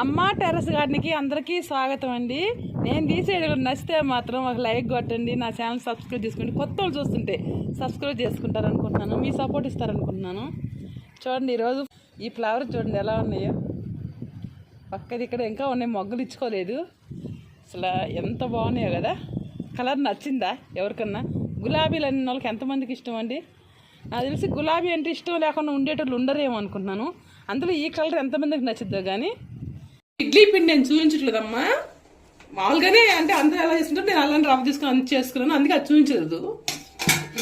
అమ్మ టెర్రస్ గార్డెన్కి అందరికీ స్వాగతం అండి. నేను తీసేది నచ్చితే మాత్రం ఒక లైక్ కొట్టండి నా ఛానల్ సబ్స్క్రైబ్ చేసుకోండి. కొత్త వాళ్ళు చూస్తుంటే సబ్స్క్రైబ్ చేసుకుంటారు అనుకుంటున్నాను మీ సపోర్ట్ ఇస్తారనుకుంటున్నాను. చూడండి ఈరోజు ఈ ఫ్లవర్ చూడండి ఎలా ఉన్నాయో. పక్కది ఇక్కడ ఇంకా ఉన్నాయి మొగ్గలు ఇచ్చుకోలేదు. అసలు ఎంత బాగున్నాయో కదా. కలర్ నచ్చిందా ఎవరికన్నా? గులాబీలు అన్ని వాళ్ళకి ఎంతమందికి ఇష్టం అండి? నాకు తెలిసి గులాబీ అంటే ఇష్టం లేకుండా ఉండేటోళ్ళు ఉండరేమో అనుకుంటున్నాను. అందులో ఈ కలర్ ఎంతమందికి నచ్చిద్దో కానీ ఇడ్లీ పిండి నేను చూపించట్లేదమ్మా. మామూలుగానే అంటే అందరూ ఎలా చేస్తుంటారు? నేను అలానే రవ్వ తీసుకుని అంత చేసుకున్నాను. అందుకే అది చూపించలేదు.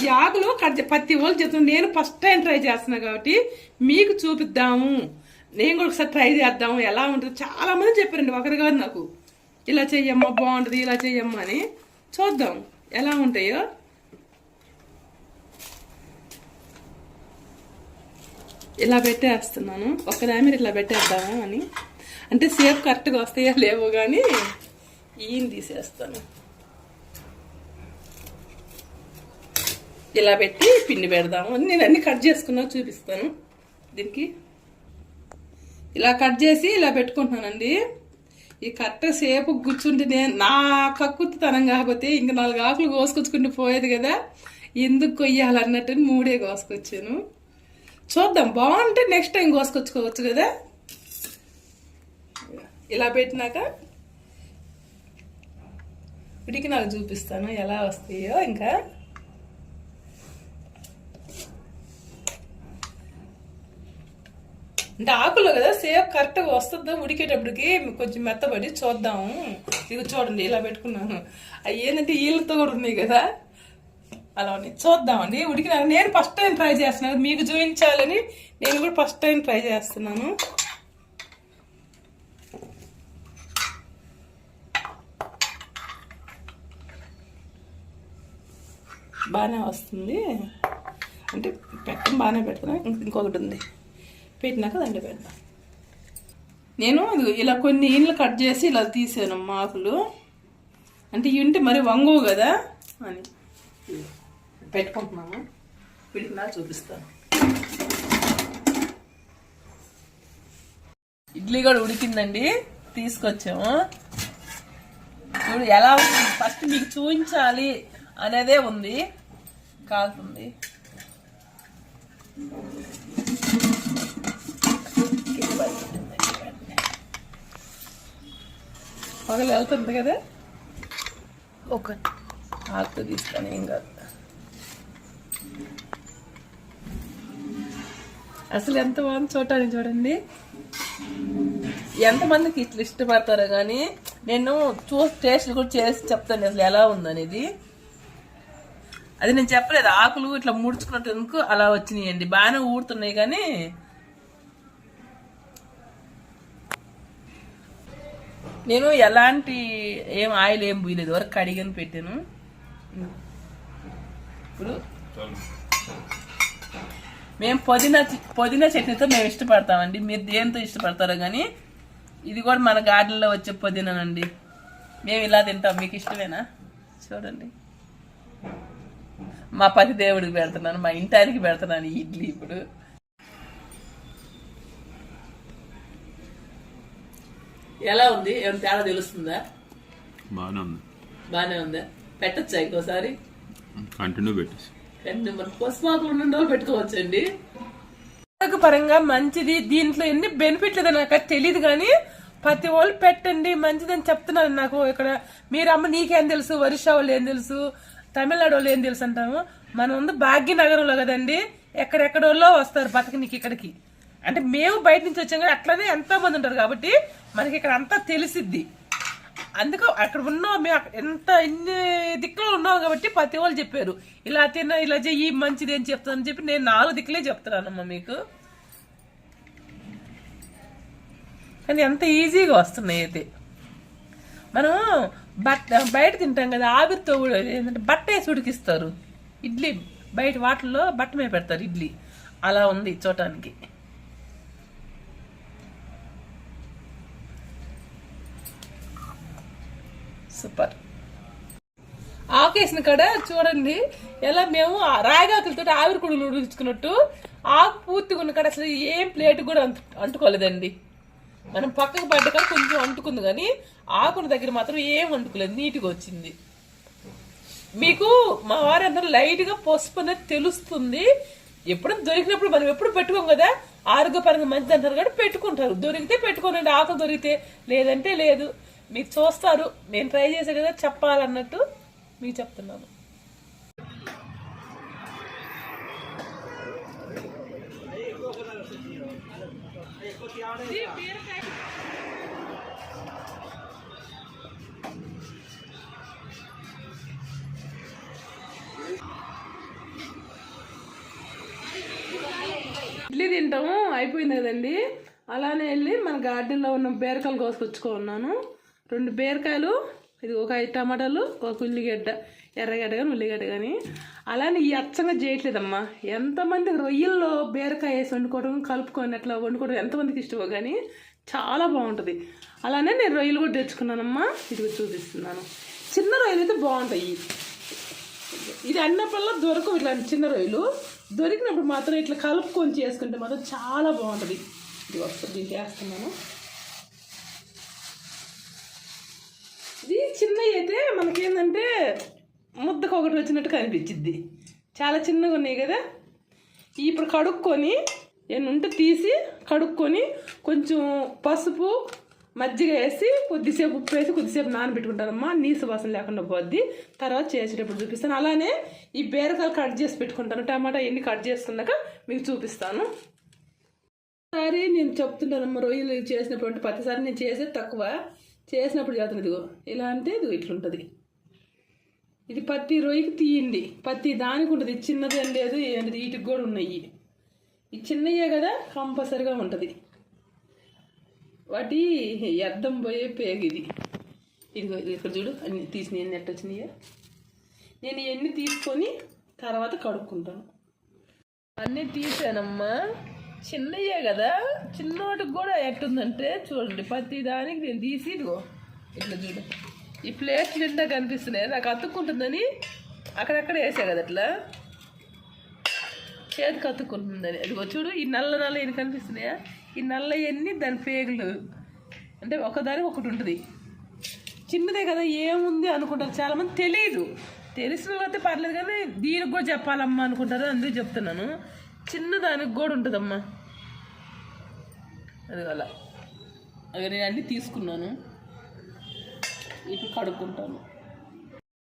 ఈ ఆకులు కట్ చే- ప్రతి వాళ్ళు చెప్తున్నాను నేను ఫస్ట్ టైం ట్రై చేస్తున్నాను కాబట్టి మీకు చూపిద్దాము. నేను కూడా ఒకసారి ట్రై చేద్దాము. ఎలా ఉంటుంది? చాలా మంది చెప్పారండి ఒకరి కాదు నాకు. ఇలా చెయ్యమ్మా బాగుంటుంది ఇలా చెయ్యమ్మా అని. చూద్దాం. ఎలా ఉంటాయో. ఇలా పెట్టేస్తున్నాను. ఒక్కదాని మీద ఇట్లా పెట్టేద్దాము అని. అంటే సేఫ్ కరెక్ట్గా వస్తాయో లేవో కానీ ఈయన తీసేస్తాను. ఇలా పెట్టి పిండి పెడదాము. నేను అన్ని కట్ చేసుకున్నా చూపిస్తాను. దీనికి ఇలా కట్ చేసి ఇలా పెట్టుకుంటున్నానండి. ఈ కరెక్ట్ సేపు కూర్చుంటే నేను నా కక్కుర్తితనం కాకపోతే ఇంక నాలుగు ఆకులు కోసుకొచ్చుకుంటూ పోయేది కదా. ఎందుకు కొయ్యాలన్నట్టు మూడే కోసుకొచ్చాను. చూద్దాం. బాగుంటే నెక్స్ట్ టైం కోసుకొచ్చుకోవచ్చు కదా. ఇలా పెట్టినాక? వీటికి నాకు చూపిస్తాను ఎలా వస్తాయో ఇంకా. అంటే ఆకులు కదా సేఫ్ కరెక్ట్గా వస్తుందో? ఉడికేటప్పటికి కొంచెం మెత్తబడి చూద్దాము ఇది చూడండి ఇలా పెట్టుకున్నాను. అవి ఏంటంటే వీళ్ళతో కూడా ఉన్నాయి కదా. అలా ఉన్నాయి. చూద్దామండి. ఉడికినాక నేను ఫస్ట్ టైం ట్రై చేస్తున్నాను. మీకు చూపించాలని నేను కూడా ఫస్ట్ టైం ట్రై చేస్తున్నాను. బాగానే వస్తుంది. అంటే పెట్టడం బాగానే పెడుతున్నా ఇంక- ఇంకొకటి ఉంది. పెట్టినాక దాంట్లో పెడతాం. నేను ఇలా కొన్ని ఇండ్లు కట్ చేసి ఇలా తీసాను మాకులు. అంటే ఇవి ఉంటే మరి వంగవు కదా అని. పెట్టుకుంటున్నాము వీటికి నా చూపిస్తాను. ఇడ్లీ కూడా ఉడికిందండి. తీసుకొచ్చాము. చూడు ఎలా ఉంది? ఫస్ట్ మీకు చూపించాలి అనేదే ఉంది. కాలుతుంది. పగలు వెళ్తుంది కదా? ఒక ఆకుతో తీస్తాను ఏం కాదు. అసలు ఎంత బాగుంది చూడటానికి చూడండి. ఎంతమందికి ఇట్లా ఇష్టపడతారో కానీ నేను చూసి టేస్ట్ కూడా చేసి చెప్తాను అసలు ఎలా ఉందనేది. అది నేను చెప్పలేదు. ఆకులు ఇట్లా ముడుచుకున్నట్టుకు అలా వచ్చినాయండి? బాగానే ఊడుతున్నాయి కానీ నేను ఎలాంటి ఏం ఆయిల్ ఏం పూయలేదు. వరకు కడిగని పెట్టాను. ఇప్పుడు మేము పుదీనా పుదీనా చట్నీతో మేము ఇష్టపడతామండి. మీరు దేంతో ఇష్టపడతారో కానీ ఇది కూడా మన గార్డెన్లో వచ్చే పుదీనానండి. మేము ఇలా తింటాం. మీకు ఇష్టమేనా? చూడండి. మా పతి దేవుడికి పెడుతున్నాను మా ఇంటానికి పెడుతున్నాను ఇడ్లీ ఇప్పుడు. ఎలా ఉంది? ఏమైనా తేడా తెలుస్తుందా? బాగానే ఉంది. బాగానే ఉందా? పెట్టచ్చా ఇంకోసారి? కంటిన్యూ పెట్టేసి. కానీ మన పసుమాకులు ఉండో పెట్టుకోవచ్చండి. ఆరోగ్య పరంగా మంచిది. దీంట్లో ఎన్ని బెనిఫిట్లు నాకు తెలియదు కానీ ప్రతి వాళ్ళు పెట్టండి మంచిదని చెప్తున్నారు నాకు ఇక్కడ. మీరు అమ్మ నీకేం తెలుసు? ఒరిస్సా వాళ్ళు ఏం తెలుసు? తమిళనాడు వాళ్ళు ఏం తెలుసు అంటాము? మనం ఉంది భాగ్యనగరంలో కదండి. ఎక్కడెక్కడోళ్ళో వస్తారు బతకనికి ఇక్కడికి. అంటే మేము బయట నుంచి వచ్చాం కదా అట్లనే ఎంతో మంది ఉంటారు కాబట్టి మనకి ఇక్కడ అంతా తెలిసిద్ది. అందుకు అక్కడ ఉన్నాం మేము. అక్కడ ఎంత ఇన్ని దిక్కులో ఉన్నాం కాబట్టి ప్రతి వాళ్ళు చెప్పారు. ఇలా తిన్న ఇలా చెయ్యి మంచిది అని చెప్తానని చెప్పి నేను నాలుగు దిక్కులే చెప్తున్నానమ్మా మీకు. కానీ ఎంత ఈజీగా వస్తున్నాయి అయితే. మనం బట్ట బయట తింటాం కదా ఆవిరితో కూడా ఏంటంటే బట్ట వేసి ఉడికిస్తారు ఇడ్లీ బయట వాటిల్లో బట్ట మీద పెడతారు ఇడ్లీ. అలా ఉంది చూడటానికి. సూపర్. ఆకేసిన కాడ చూడండి ఎలా మేము ఆ రాగాకులతో ఆవిరి కూడా ఉడికించుకున్నట్టు ఆకు పూర్తిగా ఉన్న కాడ అసలు ఏం ప్లేట్ కూడా అంటు అంటుకోలేదండి. మనం పక్కకు పడ్డక కొంచెం అంటుకుంది కానీ ఆకుల దగ్గర మాత్రం ఏం అంటుకోలేదు నీట్గా వచ్చింది. మీకు మా వారందరూ అందరూ లైట్గా పసుపు అనేది తెలుస్తుంది. ఎప్పుడు దొరికినప్పుడు మనం ఎప్పుడు పెట్టుకోం కదా? ఆరోగ్యపరంగా మంచిది అంటారు కాబట్టి పెట్టుకుంటారు. దొరికితే పెట్టుకోనండి ఆకులు దొరికితే లేదంటే లేదు. మీరు చూస్తారు నేను ట్రై చేసే కదా చెప్పాలన్నట్టు మీకు చెప్తున్నాను. ఇడ్లీ తింటాము అయిపోయింది కదండి. అలానే వెళ్ళి మన గార్డెన్లో ఉన్న బీరకాయలు కోసుకొచ్చుకున్నాను. రెండు బీరకాయలు ఇది ఒక ఐదు టమాటాలు ఒక ఉల్లిగడ్డ ఎర్రగడ్డ కానీ ఉల్లిగడ్డ కానీ. అలానే ఈ అచ్చంగా చేయట్లేదమ్మా. ఎంతమంది రొయ్యల్లో బీరకాయ వేసి వండుకోవడం కలుపుకొని అట్లా వండుకోవడం ఎంతమందికి ఇష్టమో కానీ చాలా బాగుంటుంది. అలానే నేను రొయ్యలు కూడా తెచ్చుకున్నానమ్మా. ఇది చూపిస్తున్నాను. చిన్న రొయ్యలు అయితే బాగుంటాయి. ఇది అన్నప్పుడల్లా దొరకవు ఇట్లాంటి చిన్న రొయ్యలు. దొరికినప్పుడు మాత్రం ఇట్లా కలుపుకొని చేసుకుంటే మాత్రం చాలా బాగుంటుంది. ఇది వస్తుంది దీనికి వేస్తున్నాను. ఇది చిన్నవి అయితే మనకేంటంటే ముద్దకు ఒకటి వచ్చినట్టు కనిపించిద్ది చాలా చిన్నగా ఉన్నాయి కదా. ఇప్పుడు కడుక్కొని ఏమైనా ఉంటే తీసి కడుక్కొని కొంచెం పసుపు మజ్జిగ వేసి కొద్దిసేపు ఉప్పు వేసి కొద్దిసేపు నానబెట్టుకుంటానమ్మా. నీసు వాసన లేకుండా పోద్ది. తర్వాత చేసేటప్పుడు చూపిస్తాను. అలానే ఈ బీరకాయలు కట్ చేసి పెట్టుకుంటాను. టమాటా ఎన్ని కట్ చేసుకున్నాక మీకు చూపిస్తాను. ఒకసారి నేను చెప్తుంటానమ్మా రొయ్యలు చేసినప్పుడు అంటే ప్రతిసారి నేను చేసేది తక్కువ. చేసినప్పుడు చేస్తాను. ఇదిగో ఇలా అంటే ఇదిగో ఇట్లుంటుంది. ఇది పత్తి రొయ్యకి తీయండి. పత్తి దానికి ఉంటుంది. చిన్నది ఏం లేదు ఏంటిది వీటికి కూడా ఉన్నాయి. ఈ చిన్నయే కదా కంపల్సరిగా ఉంటుంది. వాటి అద్దం పోయే పేగు ఇది. ఇదిగో ఇక్కడ చూడు అన్ని తీసిన ఎన్ని నెట్ నేను ఇవన్నీ తీసుకొని తర్వాత కడుక్కుంటాను. అన్నీ తీసానమ్మా. చిన్నయ్యే కదా. చిన్నోటికి కూడా ఎట్టుందంటే చూడండి ప్రతి దానికి నేను తీసి ఇదిగో ఇట్లా చూడు. ఈ ప్లేట్ నిండా కనిపిస్తున్నాయి. నాకు అతుక్కుంటుందని అక్కడక్కడ వేసా కదా అట్లా. చేతికి అతుక్కుంటుందని. అదిగో చూడు ఈ నల్ల నల్ల ఇది కనిపిస్తున్నాయా? ఈ నల్ల దాని పేగులు? అంటే ఒకదానికి ఒకటి ఉంటుంది. చిన్నదే కదా ఏముంది అనుకుంటారు? చాలామంది తెలియదు తెలిసిన అయితే పర్లేదు కానీ దీనికి కూడా చెప్పాలమ్మా అనుకుంటారు. అందుకే చెప్తున్నాను. చిన్న దానికి కూడా ఉంటుందమ్మా. అది అలా. అవి నేను అన్నీ తీసుకున్నాను. ఇప్పుడు కడుక్కుంటాను.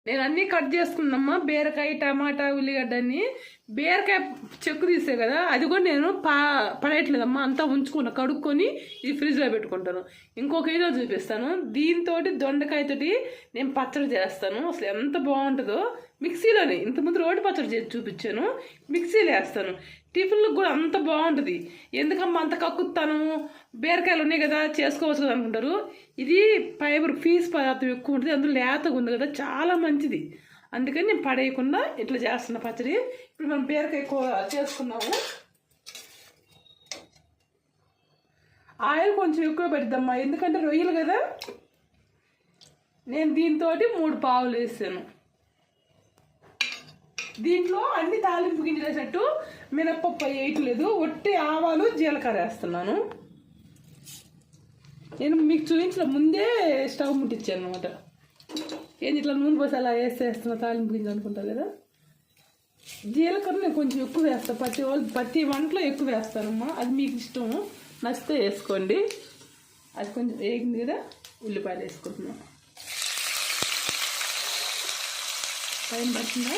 నేను అన్నీ కట్ చేసుకున్నామ్మా. బీరకాయ టమాటా ఉల్లిగడ్డ అన్ని బీరకాయ చెక్కు తీసే కదా అది కూడా నేను పా పడేయట్లేదమ్మా. అంతా ఉంచుకున్నా. కడుక్కొని ఇది ఫ్రిడ్జ్లో పెట్టుకుంటాను. ఇంకొక ఏదో చూపిస్తాను. దీంతో దొండకాయతోటి నేను పచ్చడి చేస్తాను. అసలు ఎంత బాగుంటుందో. మిక్సీలోనే ఇంతకుముందు రోడ్డు పచ్చడి చేసి చూపించాను. మిక్సీలో వేస్తాను. టిఫిన్లకు కూడా అంత బాగుంటుంది. ఎందుకమ్మా అంత కక్కుతాను? బీరకాయలు ఉన్నాయి కదా చేసుకోవచ్చు కదా అనుకుంటారు. ఇది ఫైబర్ ఫీజ్ పదార్థం ఎక్కువ ఉంటుంది. అందులో లేతగా ఉంది కదా చాలా మంచిది. అందుకని నేను పడేయకుండా ఇట్లా చేస్తున్న పచ్చడి. ఇప్పుడు మనం బీరకాయ కూర చేసుకున్నాము. ఆయిల్ కొంచెం ఎక్కువ పెడదామా ఎందుకంటే రొయ్యలు కదా. నేను దీంతో మూడు పావులు వేసాను. దీంట్లో అన్ని తాలింపు గింజలు వేసినట్టు మినప్పప్పు వేయట్లేదు ఒట్టి ఆవాలు జీలకర్ర వేస్తున్నాను. నేను మీకు చూపించిన ముందే స్టవ్ ముట్టించాను అనమాట ఏంది ఇట్లా నూనె పోసి అలా వేసేస్తున్నా తాలింపు గింజలు అనుకుంటా కదా? జీలకర్ర నేను కొంచెం ఎక్కువ వేస్తాను ప్రతి వాళ్ళు ప్రతి వంటలో ఎక్కువ వేస్తానమ్మా అది మీకు ఇష్టం నచ్చితే వేసుకోండి. అది కొంచెం వేగింది కదా ఉల్లిపాయలు వేసుకుంటున్నాను. టైం పడుతుందా?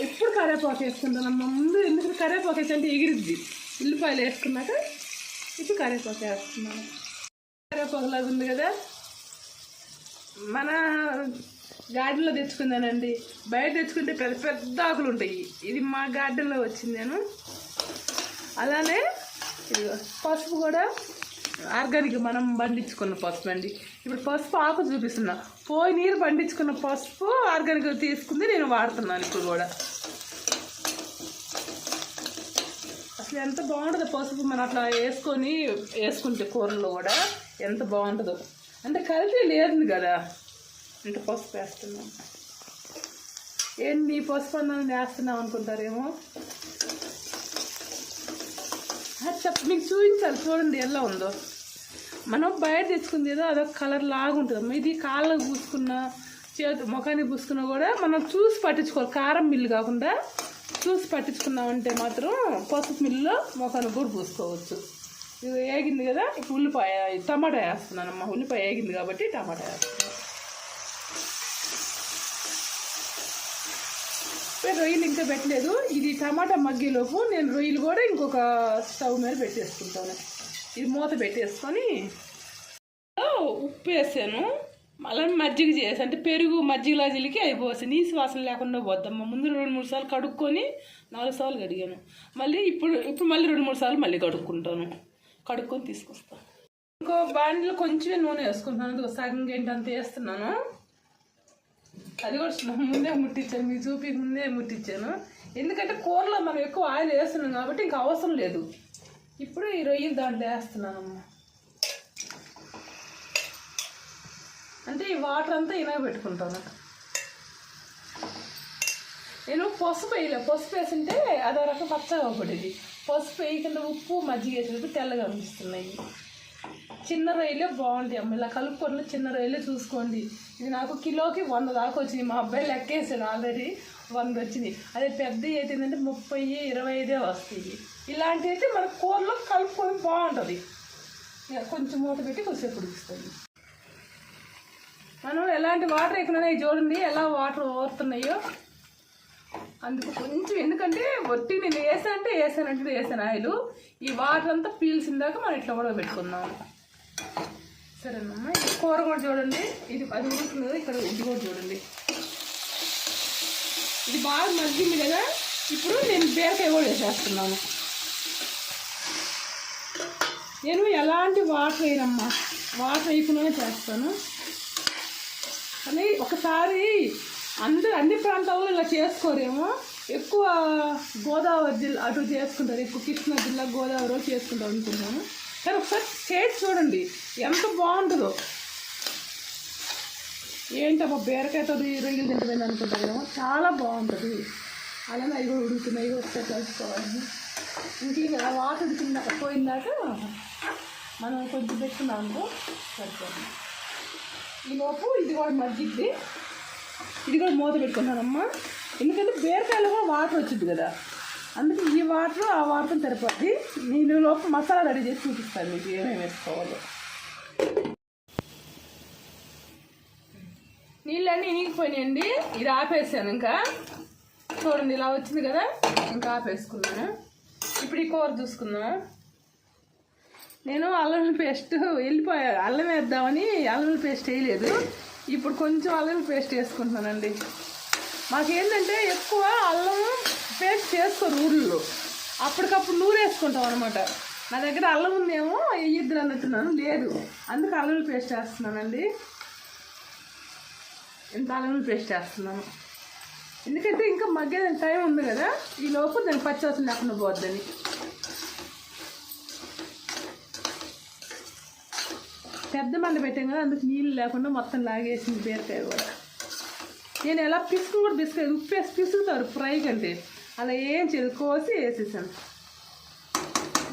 ఇప్పుడు కరేపాకు వేసుకుంటానమ్మా ముందు ఎందుకంటే కరేపాకు అంటే ఎగిరిద్ది. ఉల్లిపాయలు వేసుకున్నాక ఇప్పుడు కరేపాకు వేస్తున్నాను. కరేపాకులాగా ఉంది కదా. మన గార్డెన్లో తెచ్చుకుందానండి. బయట తెచ్చుకుంటే పెద్ద పెద్ద ఆకులు ఉంటాయి. ఇది మా గార్డెన్లో వచ్చింది నేను. అలానే పసుపు కూడా ఆర్గానిక్ మనం పండించుకున్న పసుపు అండి. ఇప్పుడు పసుపు ఆకు చూపిస్తున్నా. పోయి నీరు పండించుకున్న పసుపు ఆర్గానిక్ తీసుకుంది నేను వాడుతున్నాను ఇప్పుడు కూడా. అసలు ఎంత బాగుంటుందో పసుపు మనం అట్లా వేసుకొని వేసుకుంటే కూరల్లో కూడా ఎంత బాగుంటుందో. అంటే కల్తీ లేదు కదా. అంటే పసుపు వేస్తున్నాం. ఏంటి పసుపు అన్నం వేస్తున్నాం అనుకుంటారేమో? ఆ, చెప్ప మీకు చూపించాలి చూడండి ఎలా ఉందో. మనం బయట తెచ్చుకుంది ఏదో అదొక కలర్ లాగా ఉంటుంది. ఇది కాళ్ళకు పూసుకున్న చేతి ముఖానికి పూసుకున్నా కూడా మనం చూసి పట్టించుకోవాలి. కారం మిల్లు కాకుండా చూసి పట్టించుకున్నామంటే మాత్రం పసుపు మిల్లులో ముఖానికి కూడా పూసుకోవచ్చు. ఇది వేగింది కదా ఇప్పుడు ఉల్లిపాయ టమాటా వేస్తున్నానమ్మా. ఉల్లిపాయ వేగింది కాబట్టి టమాటా వేస్తున్నాను. నేను రొయ్యలు ఇంకా పెట్టలేదు. ఇది టమాటా మగ్గేలోపు నేను రొయ్యలు కూడా ఇంకొక స్టవ్ మీద పెట్టేసుకుంటాను. ఇది మూత పెట్టేసుకొని ఉప్పు వేసాను. మళ్ళీ మజ్జిగ చేసి అంటే పెరుగు మజ్జిగలా జిలికి అయిపోవచ్చు నీసు వాసన లేకుండా పోద్దమ్మా. ముందు రెండు మూడు సార్లు కడుక్కొని నాలుగు సార్లు కడిగాను. మళ్ళీ ఇప్పుడు ఇప్పుడు మళ్ళీ రెండు మూడు సార్లు మళ్ళీ కడుక్కుంటాను. కడుక్కొని తీసుకొస్తాను. ఇంకో బాండిలో కొంచెమే నూనె వేసుకుంటాను సగం గంట అంత వేస్తున్నాను. అది కూడా ముందే ముట్టించాను. మీ చూపి ముందే ముట్టించాను. ఎందుకంటే కూరలో మనం ఎక్కువ ఆయిల్ వేస్తున్నాం కాబట్టి ఇంకా అవసరం లేదు. ఇప్పుడు ఈ రొయ్యలు దాంట్లో వేస్తున్నాను అంటే ఈ వాటర్ అంతా ఇలాగ పెట్టుకుంటాను. నేను పసుపు వేయలే. పసుపు వేసింటే అదో రకం పచ్చగా పడేది పసుపు వేయకుండా ఉప్పు మజ్జిగ వేసినప్పుడు తెల్లగా అనిపిస్తున్నాయి. చిన్న రొయ్యలే బాగుంటాయి అమ్మ. ఇలా కలుపుకొని చిన్న రొయ్యలే చూసుకోండి. ఇది నాకు కిలోకి వంద దాకా వచ్చింది. మా అబ్బాయి లెక్కేసాడు ఆల్రెడీ వంద వచ్చింది. అదే పెద్ద అయితే ఏంటంటే ముప్పై ఇరవై ఐదే వస్తాయి ఇలాంటివి అయితే మన కూరలో కలుపుకొని బాగుంటుంది. ఇక కొంచెం మూత పెట్టి కొద్దిసేపు ఉడికిస్తుంది. మనం ఎలాంటి వాటర్ వేయకుండా చూడండి. ఎలా వాటర్ ఓరుతున్నాయో అందుకు కొంచెం ఎందుకంటే ఒట్టి నేను వేసానంటే వేసానంటే వేసాను ఆయిల్. ఈ వాటర్ అంతా పీల్సిందాక మనం ఇట్లా కూడా పెట్టుకుందాం సరేనమ్మా ఇది కూర కూడా చూడండి. ఇది అది ఉడుకుతుంది. ఇక్కడ ఇది కూడా చూడండి. ఇది బాగా మగ్గింది కదా? ఇప్పుడు నేను బీరకాయ కూడా వేసేస్తున్నాను. నేను ఎలాంటి వాటర్ వేయనమ్మా. వాటర్ వేయకుండానే చేస్తాను. కానీ ఒకసారి అందరు అన్ని ప్రాంతాల్లో ఇలా చేసుకోరేమో. ఎక్కువ గోదావరి జిల్లా అటు చేసుకుంటారు. ఎక్కువ కృష్ణా జిల్లా గోదావరి చేసుకుంటారు అనుకుంటాను. కానీ ఒకసారి చేసి చూడండి. ఎంత బాగుంటుందో. ఏంటమ్మా బీరకాయతో రొయ్యలు తింటుంది అనుకుంటారేమో చాలా బాగుంటుంది. అలానే అవి కూడా ఉడుకుతున్నాయి ఒకసారి కలుసుకోవాలి. ఇంట్లో కదా వాటర్ తిన్నాక పోయిందాక మనం కొంచెం పెట్టుకున్నాం అనుకో సరిపోతుంది. ఈలోపు ఇది కూడా మజ్జిద్ది ఇది కూడా మూత పెట్టుకున్నానమ్మా ఎందుకంటే బీరకాయలో కూడా వాటర్ వచ్చింది కదా. అందుకే ఈ వాటర్ ఆ వాటర్ సరిపోద్ది. నేను లోపు మసాలా రెడీ చేసి చూపిస్తాను మీకు ఏమేమి వేసుకోవాలో. నీళ్ళన్నీ ఇనిగిపోయినాయండి. ఇది ఆపేసాను ఇంకా. చూడండి ఇలా వచ్చింది కదా? ఇంకా ఆపేసుకున్నాను. ఇప్పుడు ఈ కూర చూసుకుందాం నేను అల్లం పేస్ట్ వెళ్ళిపోయా అల్లం వేద్దామని అల్లం పేస్ట్ వేయలేదు. ఇప్పుడు కొంచెం అల్లం పేస్ట్ వేసుకుంటున్నానండి. మాకేంటంటే ఎక్కువ అల్లం పేస్ట్ చేసుకోరు ఊళ్ళో అప్పటికప్పుడు నూరు వేసుకుంటాం అనమాట నా దగ్గర అల్లం ఉందేమో వేయద్దు అన్నట్టున్నాను లేదు. అందుకు అల్లం పేస్ట్ చేస్తున్నానండి. ఇంత అల్లం పేస్ట్ చేస్తున్నాను. ఎందుకంటే ఇంకా మగ్గ టైం ఉంది కదా ఈ లోపు దానికి పచ్చివాసన లేకుండా పోద్దని. పెద్ద మంద పెట్టాం కదా అందుకు నీళ్ళు లేకుండా మొత్తం లాగేసింది బీరకాయ కూడా. నేను ఎలా పిసుకు కూడా పిసుకు ఉప్పు వేసి పిసుకుతారు ఫ్రై కంటే. అలా ఏం చేయదు కోసి వేసేసాను.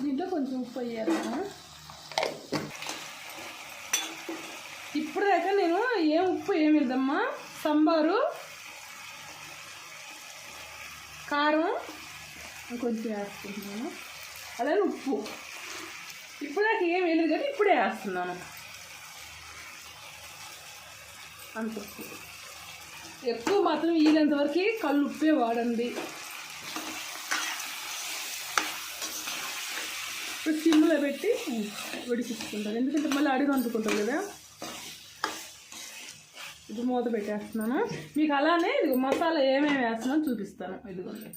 దీంట్లో కొంచెం ఉప్పు అయ్యారు ఇప్పుడు దాకా నేను ఏం ఉప్పు ఏమి ఇద్దామా సాంబారు కారం కొంచెం వేసుకుంటున్నాను అలానే ఉప్పు. ఇప్పుడు దాకా ఏం వేయలేదు కానీ ఇప్పుడే వేస్తున్నాను. అంత. ఎక్కువ మాత్రం వీలంత వరకు కళ్ళు ఉప్పే వాడండి. ఇప్పుడు సిమ్లో పెట్టి ఉడికించుకుంటాను ఎందుకంటే మళ్ళీ అడుగు అంటుకుంటాం కదా. ఇది మూత పెట్టేస్తున్నాను. మీకు అలానే ఇది మసాలా ఏమేమి వేస్తున్నాను చూపిస్తాను. ఇదిగోండి.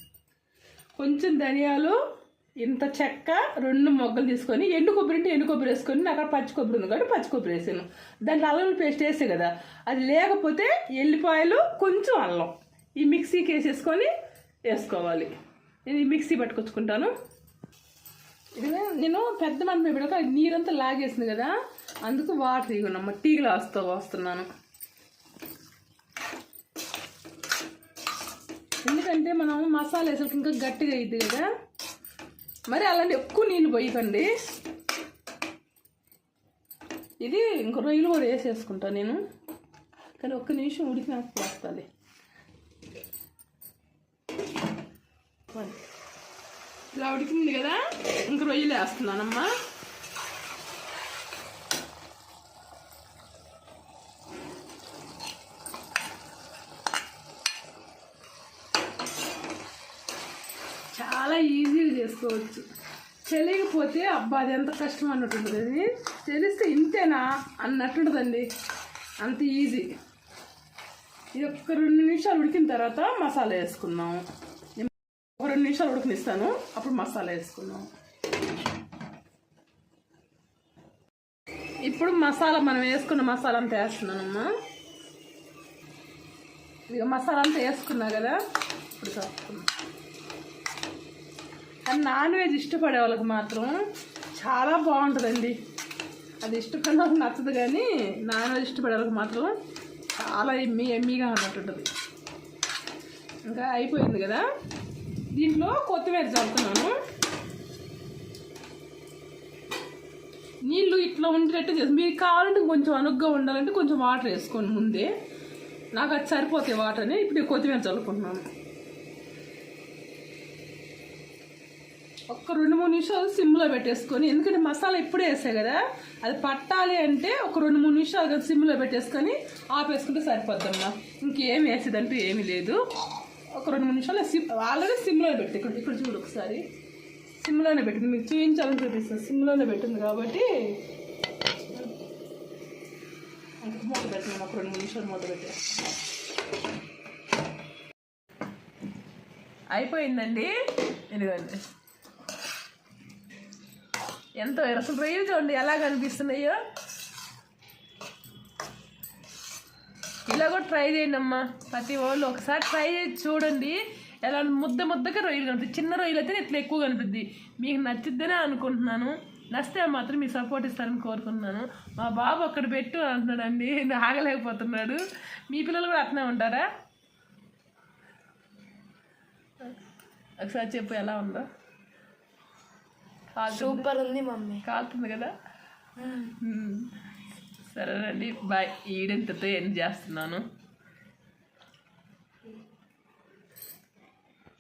కొంచెం ధనియాలు ఇంత చెక్క రెండు మొగ్గలు తీసుకొని ఎండు కొబ్బరి అంటే ఎండు కొబ్బరి వేసుకొని నాకు అక్కడ పచ్చి కొబ్బరి ఉంది కాబట్టి పచ్చి కొబ్బరి వేసాను. దాంట్లో అల్లం పేస్ట్ వేసే కదా అది లేకపోతే ఎల్లిపాయలు కొంచెం అల్లం. ఈ మిక్సీకి వేసేసుకొని వేసుకోవాలి. నేను ఈ మిక్సీ పట్టుకొచ్చుకుంటాను. ఇది నేను పెద్ద మంది పెడక నీరంతా లాగేసింది కదా అందుకు వాటర్ ఇవ్వనమ్మ టీగలు వస్తూ వస్తున్నాను. ఎందుకంటే మనం మసాలా వేసరికి ఇంకా గట్టిగా అయింది కదా. మరి అలాంటి ఎక్కువ నీళ్ళు పోయకండి. ఇది ఇంకో రొయ్యలు కూడా వేసేసుకుంటా నేను. కానీ ఒక్క నిమిషం ఉడికినాక మరి ఇలా ఉడికింది కదా? ఇంక రొయ్యలు వేస్తున్నానమ్మా. చాలా ఈజీగా చేసుకోవచ్చు. తెలియకపోతే అబ్బా అది ఎంత కష్టం అన్నట్టుంటుంది అది. తెలిస్తే ఇంతేనా అన్నట్టుంటుందండి. అంత ఈజీ ఇది ఒక రెండు నిమిషాలు ఉడికిన తర్వాత మసాలా వేసుకుందాం. ఒక రెండు నిమిషాలు ఉడకనిస్తాను. అప్పుడు మసాలా వేసుకున్నాం ఇప్పుడు మసాలా మనం వేసుకున్న మసాలా అంతా వేస్తున్నానమ్మా. ఇక మసాలా అంతా వేసుకున్నా కదా ఇప్పుడు కానీ నాన్ వెజ్ ఇష్టపడే వాళ్ళకి మాత్రం చాలా బాగుంటుందండి. అది ఇష్టపడిన వాళ్ళకి నచ్చదు కానీ నాన్ వెజ్ ఇష్టపడే వాళ్ళకి మాత్రం చాలా ఎమ్మి ఎమ్మిగా ఉన్నట్టుంటుంది. ఇంకా అయిపోయింది కదా? దీంట్లో కొత్తిమీర చల్లుతున్నాను. నీళ్ళు ఇట్లా ఉండేటట్టు చేసి మీకు కావాలంటే కొంచెం అనుగ్గా ఉండాలంటే కొంచెం వాటర్ వేసుకోండి ముందే. నాకు అది సరిపోతాయి వాటర్ అని ఇప్పుడు కొత్తిమీర చల్లుకుంటున్నాను. ఒక రెండు మూడు నిమిషాలు సిమ్లో పెట్టేసుకొని ఎందుకంటే మసాలా ఇప్పుడే వేసాయి కదా అది పట్టాలి అంటే ఒక రెండు మూడు నిమిషాలు సిమ్లో పెట్టేసుకొని ఆపేసుకుంటే సరిపోద్దమ్మా. ఇంకేం వేసేదంటూ ఏమీ లేదు. ఒక రెండు నిమిషాలు సిమ్ ఆల్రెడీ సిమ్లో పెట్టి ఇక్కడ ఇక్కడ చూడు ఒకసారి. సిమ్లోనే పెట్టింది. మీకు చూపించాలని చూపిస్తాను సిమ్లోనే పెట్టింది కాబట్టి మూత పెట్టినాను ఒక రెండు నిమిషాలు మూత పెట్టేస్తాను అయిపోయిందండి. ఎందుకండి ఎంతో అసలు రొయ్యలు చూడండి ఎలా కనిపిస్తున్నాయో. ఇలా కూడా ట్రై చేయండి అమ్మా ప్రతి వాళ్ళు ఒకసారి ట్రై చేసి చూడండి. ఎలా ముద్ద ముద్దగా రొయ్యలు కనిపిస్తుంది చిన్న రొయ్యలు అయితే ఇట్లా ఎక్కువ కనిపిద్ది. మీకు నచ్చిద్దనే అనుకుంటున్నాను. నచ్చితే మాత్రం మీ సపోర్ట్ ఇస్తారని కోరుకుంటున్నాను. మా బాబు అక్కడ పెట్టు అంటున్నాడండి. ఆగలేకపోతున్నాడు. మీ పిల్లలు కూడా అట్నే ఉంటారా? ఒకసారి చెప్పు ఎలా ఉందో. సూపర్ ఉంది మమ్మీ. కాలుతుంది కదా. సరేనండి. బాయ్. ఈడెంతతో ఎండ్ చేస్తున్నాను?